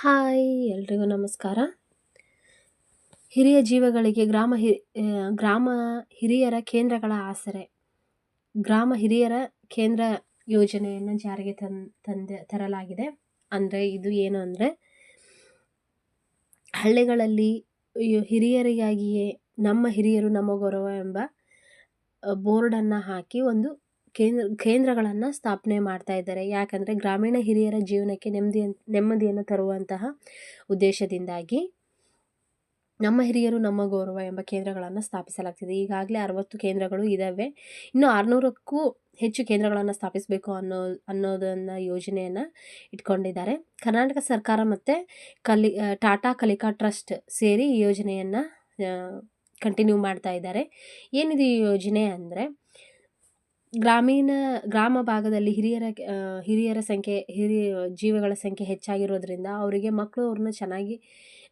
Hi, ಎಲ್ರಿಗೂ ನಮಸ್ಕಾರ. ಹಿರಿಯ ಜೀವಗಳಿಗೆ ಗ್ರಾಮ ಹಿ ಗ್ರಾಮ ಹಿರಿಯರ ಕೇಂದ್ರಗಳ ಆಸರೆ. ಗ್ರಾಮ ಹಿರಿಯರ ಕೇಂದ್ರ ಯೋಜನೆಯನ್ನು ಜಾರಿಗೆ ತನ್, ತಂದೆ, ತರಲಾಗಿದೆ. ಅಂದರೆ ಇದು ಏನು ಅಂದರೆ, ಹಳ್ಳಿಗಳಲ್ಲಿ ಹಿರಿಯರಿಗಾಗಿಯೇ ನಮ್ಮ ಹಿರಿಯರು ನಮ್ಮ ಗೌರವ ಎಂಬ ಬೋರ್ಡನ್ನು ಹಾಕಿ ಒಂದು ಕೇಂದ್ರ, ಕೇಂದ್ರಗಳನ್ನು ಸ್ಥಾಪನೆ ಮಾಡ್ತಾ ಇದ್ದಾರೆ. ಯಾಕಂದರೆ ಗ್ರಾಮೀಣ ಹಿರಿಯರ ಜೀವನಕ್ಕೆ ನೆಮ್ಮದಿ, ನೆಮ್ಮದಿಯನ್ನು ತರುವಂತಹ ಉದ್ದೇಶದಿಂದಾಗಿ ನಮ್ಮ ಹಿರಿಯರು ನಮ್ಮ ಗೌರವ ಎಂಬ ಕೇಂದ್ರಗಳನ್ನು ಸ್ಥಾಪಿಸಲಾಗ್ತಿದೆ. ಈಗಾಗಲೇ ಅರವತ್ತು ಕೇಂದ್ರಗಳು ಇದ್ದಾವೆ ಇನ್ನು ಆರುನೂರಕ್ಕೂ ಹೆಚ್ಚು ಕೇಂದ್ರಗಳನ್ನು ಸ್ಥಾಪಿಸಬೇಕು ಅನ್ನೋ, ಅನ್ನೋದನ್ನು ಯೋಜನೆಯನ್ನು ಇಟ್ಕೊಂಡಿದ್ದಾರೆ. ಕರ್ನಾಟಕ ಸರ್ಕಾರ ಮತ್ತು ಕಲಿ ಟಾಟಾ ಕಲಿಕಾ ಟ್ರಸ್ಟ್ ಸೇರಿ ಈ ಯೋಜನೆಯನ್ನು ಕಂಟಿನ್ಯೂ ಮಾಡ್ತಾ ಇದ್ದಾರೆ. ಏನಿದೆ ಈ ಯೋಜನೆ ಅಂದರೆ ಗ್ರಾಮೀಣ, ಗ್ರಾಮ ಭಾಗದಲ್ಲಿ ಹಿರಿಯರ ಹಿರಿಯರ ಸಂಖ್ಯೆ, ಹಿರಿಯ ಜೀವಗಳ ಸಂಖ್ಯೆ ಹೆಚ್ಚಾಗಿರೋದ್ರಿಂದ ಅವರಿಗೆ ಮಕ್ಕಳು ಅವ್ರನ್ನ ಚೆನ್ನಾಗಿ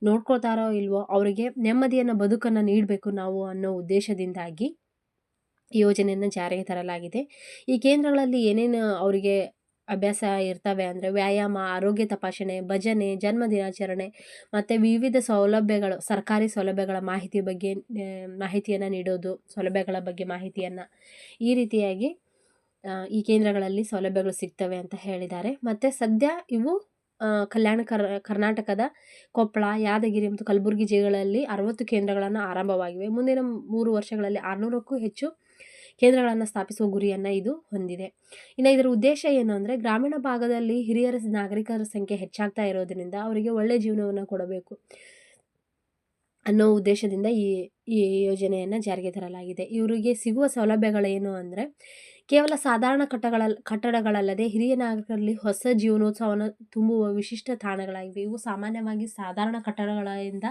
ನೋಡ್ಕೊಳ್ತಾರೋ ಇಲ್ವೋ ಅವರಿಗೆ ನೆಮ್ಮದಿಯನ್ನು, ಬದುಕನ್ನು ನೀಡಬೇಕು ನಾವು ಅನ್ನೋ ಉದ್ದೇಶದಿಂದಾಗಿ ಯೋಜನೆಯನ್ನು ಜಾರಿಗೆ ತರಲಾಗಿದೆ. ಈ ಕೇಂದ್ರಗಳಲ್ಲಿ ಏನೇನು ಅವರಿಗೆ ಅಭ್ಯಾಸ ಇರ್ತವೆ ಅಂದರೆ ವ್ಯಾಯಾಮ, ಆರೋಗ್ಯ ತಪಾಸಣೆ, ಭಜನೆ, ಜನ್ಮ ದಿನಾಚರಣೆ ಮತ್ತು ವಿವಿಧ ಸೌಲಭ್ಯಗಳು, ಸರ್ಕಾರಿ ಸೌಲಭ್ಯಗಳ ಮಾಹಿತಿ ಬಗ್ಗೆ ಮಾಹಿತಿಯನ್ನು ನೀಡೋದು, ಸೌಲಭ್ಯಗಳ ಬಗ್ಗೆ ಮಾಹಿತಿಯನ್ನು ಈ ರೀತಿಯಾಗಿ ಈ ಕೇಂದ್ರಗಳಲ್ಲಿ ಸೌಲಭ್ಯಗಳು ಸಿಗ್ತವೆ ಅಂತ ಹೇಳಿದ್ದಾರೆ. ಮತ್ತು ಸದ್ಯ ಇವು ಕಲ್ಯಾಣ ಕರ್, ಕರ್ನಾಟಕದ ಕೊಪ್ಪಳ, ಯಾದಗಿರಿ ಮತ್ತು ಕಲಬುರಗಿ ಜಿಲ್ಲೆಗಳಲ್ಲಿ ಅರವತ್ತು ಕೇಂದ್ರಗಳನ್ನು ಆರಂಭವಾಗಿವೆ. ಮುಂದಿನ ಮೂರು ವರ್ಷಗಳಲ್ಲಿ ಆರುನೂರಕ್ಕೂ ಹೆಚ್ಚು ಕೇಂದ್ರಗಳನ್ನು ಸ್ಥಾಪಿಸುವ ಗುರಿಯನ್ನು ಇದು ಹೊಂದಿದೆ. ಇನ್ನು ಇದರ ಉದ್ದೇಶ ಏನು ಅಂದರೆ ಗ್ರಾಮೀಣ ಭಾಗದಲ್ಲಿ ಹಿರಿಯರ ನಾಗರಿಕರ ಸಂಖ್ಯೆ ಹೆಚ್ಚಾಗ್ತಾ ಇರೋದರಿಂದ ಅವರಿಗೆ ಒಳ್ಳೆಯ ಜೀವನವನ್ನು ಕೊಡಬೇಕು ಅನ್ನೋ ಉದ್ದೇಶದಿಂದ ಈ ಈ ಯೋಜನೆಯನ್ನು ಜಾರಿಗೆ ತರಲಾಗಿದೆ. ಇವರಿಗೆ ಸಿಗುವ ಸೌಲಭ್ಯಗಳೇನು ಅಂದರೆ ಕೇವಲ ಸಾಧಾರಣ ಕಟ್ಟಗಳ ಕಟ್ಟಡಗಳಲ್ಲದೆ ಹಿರಿಯ ನಾಗರಿಕರಲ್ಲಿ ಹೊಸ ಜೀವನೋತ್ಸವವನ್ನು ತುಂಬುವ ವಿಶಿಷ್ಟ ತಾಣಗಳಾಗಿವೆ. ಇವು ಸಾಮಾನ್ಯವಾಗಿ ಸಾಧಾರಣ ಕಟ್ಟಡಗಳಿಂದ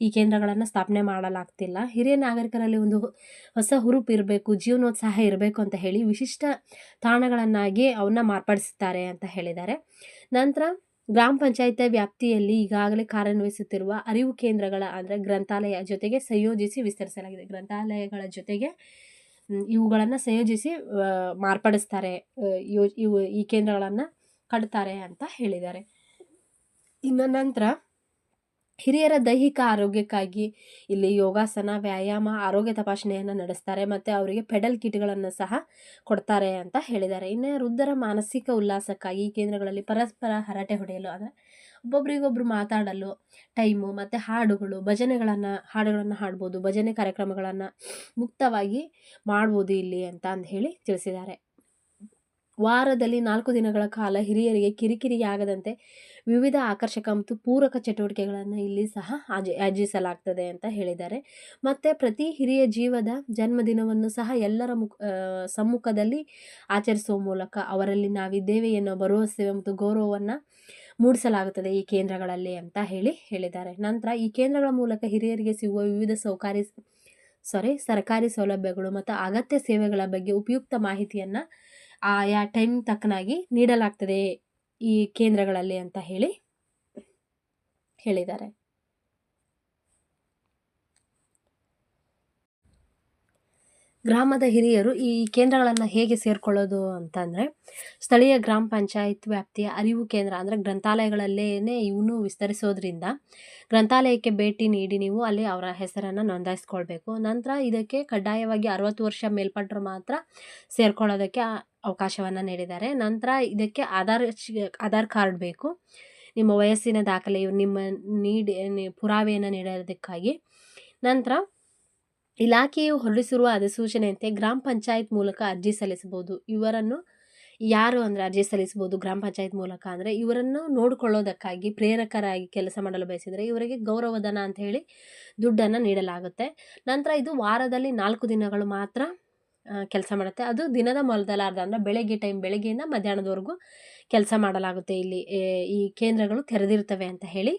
ಈ ಕೇಂದ್ರಗಳನ್ನು ಸ್ಥಾಪನೆ ಮಾಡಲಾಗ್ತಿಲ್ಲ. ಹಿರಿಯ ನಾಗರಿಕರಲ್ಲಿ ಒಂದು ಹೊಸ ಹುರುಪು ಇರಬೇಕು, ಜೀವನೋತ್ಸಾಹ ಇರಬೇಕು ಅಂತ ಹೇಳಿ ವಿಶಿಷ್ಟ ತಾಣಗಳನ್ನಾಗಿ ಅವನ್ನ ಮಾರ್ಪಡಿಸುತ್ತಾರೆ ಅಂತ ಹೇಳಿದ್ದಾರೆ. ನಂತರ ಗ್ರಾಮ ಪಂಚಾಯತ್ ವ್ಯಾಪ್ತಿಯಲ್ಲಿ ಈಗಾಗಲೇ ಕಾರ್ಯನಿರ್ವಹಿಸುತ್ತಿರುವ ಅರಿವು ಕೇಂದ್ರಗಳ, ಅಂದರೆ ಗ್ರಂಥಾಲಯ ಜೊತೆಗೆ ಸಂಯೋಜಿಸಿ ವಿಸ್ತರಿಸಲಾಗಿದೆ. ಗ್ರಂಥಾಲಯಗಳ ಜೊತೆಗೆ ಇವುಗಳನ್ನು ಸಂಯೋಜಿಸಿ ಮಾರ್ಪಡಿಸ್ತಾರೆ. ಇವು ಈ ಕೇಂದ್ರಗಳನ್ನು ಕಟ್ತಾರೆ ಅಂತ ಹೇಳಿದ್ದಾರೆ. ಇನ್ನು ನಂತರ ಹಿರಿಯರ ದೈಹಿಕ ಆರೋಗ್ಯಕ್ಕಾಗಿ ಇಲ್ಲಿ ಯೋಗಾಸನ, ವ್ಯಾಯಾಮ, ಆರೋಗ್ಯ ತಪಾಸಣೆಯನ್ನು ನಡೆಸ್ತಾರೆ ಮತ್ತು ಅವರಿಗೆ ಪೆಡಲ್ ಕಿಟ್ಗಳನ್ನು ಸಹ ಕೊಡ್ತಾರೆ ಅಂತ ಹೇಳಿದ್ದಾರೆ. ಇನ್ನು ವೃದ್ಧರ ಮಾನಸಿಕ ಉಲ್ಲಾಸಕ್ಕಾಗಿ ಈ ಕೇಂದ್ರಗಳಲ್ಲಿ ಪರಸ್ಪರ ಹರಟೆ ಹೊಡೆಯಲು ಅಂದರೆ ಒಬ್ಬೊಬ್ರಿಗೊಬ್ರು ಮಾತಾಡಲು ಟೈಮು ಮತ್ತು ಹಾಡುಗಳು, ಭಜನೆಗಳನ್ನು, ಹಾಡುಗಳನ್ನು ಹಾಡ್ಬೋದು, ಭಜನೆ ಕಾರ್ಯಕ್ರಮಗಳನ್ನು ಮುಕ್ತವಾಗಿ ಮಾಡ್ಬೋದು ಇಲ್ಲಿ ಅಂತ ಅಂದು ಹೇಳಿ ತಿಳಿಸಿದ್ದಾರೆ. ವಾರದಲ್ಲಿ ನಾಲ್ಕು ದಿನಗಳ ಕಾಲ ಹಿರಿಯರಿಗೆ ಕಿರಿಕಿರಿಯಾಗದಂತೆ ವಿವಿಧ ಆಕರ್ಷಕ ಮತ್ತು ಪೂರಕ ಚಟುವಟಿಕೆಗಳನ್ನು ಇಲ್ಲಿ ಸಹ ಆಜ, ಆಯೋಜಿಸಲಾಗ್ತದೆ ಅಂತ ಹೇಳಿದ್ದಾರೆ. ಮತ್ತು ಪ್ರತಿ ಹಿರಿಯ ಜೀವದ ಜನ್ಮದಿನವನ್ನು ಸಹ ಎಲ್ಲರ ಮುಖ ಸಮ್ಮುಖದಲ್ಲಿ ಆಚರಿಸುವ ಮೂಲಕ ಅವರಲ್ಲಿ ನಾವಿದ್ದೇವೆ ಎನ್ನುವ ಭರವಸೆ ಮತ್ತು ಗೌರವವನ್ನು ಮೂಡಿಸಲಾಗುತ್ತದೆ ಈ ಕೇಂದ್ರಗಳಲ್ಲಿ ಅಂತ ಹೇಳಿ ಹೇಳಿದ್ದಾರೆ. ನಂತರ ಈ ಕೇಂದ್ರಗಳ ಮೂಲಕ ಹಿರಿಯರಿಗೆ ಸಿಗುವ ವಿವಿಧ ಸೌಕಾರಿ ಸಾರಿ ಸರ್ಕಾರಿ ಸೌಲಭ್ಯಗಳು ಮತ್ತು ಅಗತ್ಯ ಸೇವೆಗಳ ಬಗ್ಗೆ ಉಪಯುಕ್ತ ಮಾಹಿತಿಯನ್ನು ಆಯಾ ಟೈಮ್ ತಕ್ಕನಾಗಿ ನೀಡಲಾಗ್ತದೆ ಈ ಕೇಂದ್ರಗಳಲ್ಲಿ ಅಂತ ಹೇಳಿ ಹೇಳಿದ್ದಾರೆ. ಗ್ರಾಮದ ಹಿರಿಯರು ಈ ಕೇಂದ್ರಗಳನ್ನು ಹೇಗೆ ಸೇರಿಕೊಳ್ಳೋದು ಅಂತಂದರೆ, ಸ್ಥಳೀಯ ಗ್ರಾಮ ಪಂಚಾಯತ್ ವ್ಯಾಪ್ತಿಯ ಅರಿವು ಕೇಂದ್ರ ಅಂದರೆ ಗ್ರಂಥಾಲಯಗಳಲ್ಲೇ ಇವನು ವಿಸ್ತರಿಸೋದ್ರಿಂದ ಗ್ರಂಥಾಲಯಕ್ಕೆ ಭೇಟಿ ನೀಡಿ ನೀವು ಅಲ್ಲಿ ಅವರ ಹೆಸರನ್ನು ನೋಂದಾಯಿಸ್ಕೊಳ್ಬೇಕು. ನಂತರ ಇದಕ್ಕೆ ಕಡ್ಡಾಯವಾಗಿ ಅರವತ್ತು ವರ್ಷ ಮೇಲ್ಪಟ್ಟರು ಮಾತ್ರ ಸೇರ್ಕೊಳ್ಳೋದಕ್ಕೆ ಅವಕಾಶವನ್ನು ನೀಡಿದ್ದಾರೆ. ನಂತರ ಇದಕ್ಕೆ ಆಧಾರ್ ಆಧಾರ್ ಕಾರ್ಡ್ ಬೇಕು. ನಿಮ್ಮ ವಯಸ್ಸಿನ ದಾಖಲೆ ನಿಮ್ಮ ನೀಡಿ, ಪುರಾವೆಯನ್ನು ನೀಡೋದಕ್ಕಾಗಿ. ನಂತರ ಇಲಾಖೆಯು ಹೊರಡಿಸಿರುವ ಅಧಿಸೂಚನೆಯಂತೆ ಗ್ರಾಮ ಪಂಚಾಯತ್ ಮೂಲಕ ಅರ್ಜಿ ಸಲ್ಲಿಸಬಹುದು. ಇವರನ್ನು ಯಾರು ಅಂದರೆ ಅರ್ಜಿ ಸಲ್ಲಿಸಬಹುದು ಗ್ರಾಮ ಪಂಚಾಯತ್ ಮೂಲಕ ಅಂದರೆ ಇವರನ್ನು ನೋಡಿಕೊಳ್ಳೋದಕ್ಕಾಗಿ ಪ್ರೇರಕರಾಗಿ ಕೆಲಸ ಮಾಡಲು ಬಯಸಿದರೆ ಇವರಿಗೆ ಗೌರವಧನ ಅಂತ ಹೇಳಿ ದುಡ್ಡನ್ನು ನೀಡಲಾಗುತ್ತೆ. ನಂತರ ಇದು ವಾರದಲ್ಲಿ ನಾಲ್ಕು ದಿನಗಳು ಮಾತ್ರ ಕೆಲಸ ಮಾಡುತ್ತೆ. ಅದು ದಿನದ ಮೊದಲಾರ್ಧ ಅಂದರೆ ಬೆಳಗ್ಗೆ ಟೈಮ್ ಬೆಳಗ್ಗೆಯಿಂದ ಮಧ್ಯಾಹ್ನದವರೆಗೂ ಕೆಲಸ ಮಾಡಲಾಗುತ್ತೆ ಇಲ್ಲಿ. ಈ ಕೇಂದ್ರಗಳು ತೆರೆದಿರ್ತವೆ ಅಂತ ಹೇಳಿ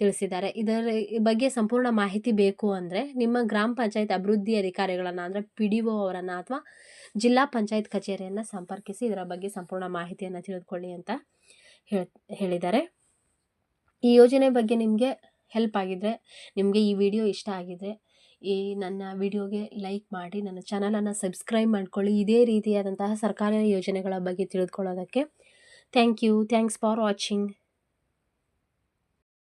ತಿಳಿಸಿದ್ದಾರೆ. ಇದರ ಬಗ್ಗೆ ಸಂಪೂರ್ಣ ಮಾಹಿತಿ ಬೇಕು ಅಂದರೆ ನಿಮ್ಮ ಗ್ರಾಮ ಪಂಚಾಯತ್ ಅಭಿವೃದ್ಧಿ ಅಧಿಕಾರಿಗಳನ್ನು, ಅಂದರೆ ಪಿ ಡಿ ಒ ಅವರನ್ನು ಅಥವಾ ಜಿಲ್ಲಾ ಪಂಚಾಯತ್ ಕಚೇರಿಯನ್ನು ಸಂಪರ್ಕಿಸಿ ಇದರ ಬಗ್ಗೆ ಸಂಪೂರ್ಣ ಮಾಹಿತಿಯನ್ನು ತಿಳಿದುಕೊಳ್ಳಿ ಅಂತ ಹೇಳಿದ್ದಾರೆ. ಈ ಯೋಜನೆ ಬಗ್ಗೆ ನಿಮಗೆ ಹೆಲ್ಪ್ ಆಗಿದ್ದರೆ ನಿಮಗೆ ಈ ವಿಡಿಯೋ ಇಷ್ಟ ಆಗಿದ್ರೆ ಈ ನನ್ನ ವಿಡಿಯೋಗೆ ಲೈಕ್ ಮಾಡಿ, ನನ್ನ ಚಾನಲನ್ನು ಸಬ್ಸ್ಕ್ರೈಬ್ ಮಾಡ್ಕೊಳ್ಳಿ. ಇದೇ ರೀತಿಯಾದಂತಹ ಸರ್ಕಾರಿ ಯೋಜನೆಗಳ ಬಗ್ಗೆ ತಿಳಿದುಕೊಳ್ಳೋದಕ್ಕೆ. Thank you. Thanks for watching.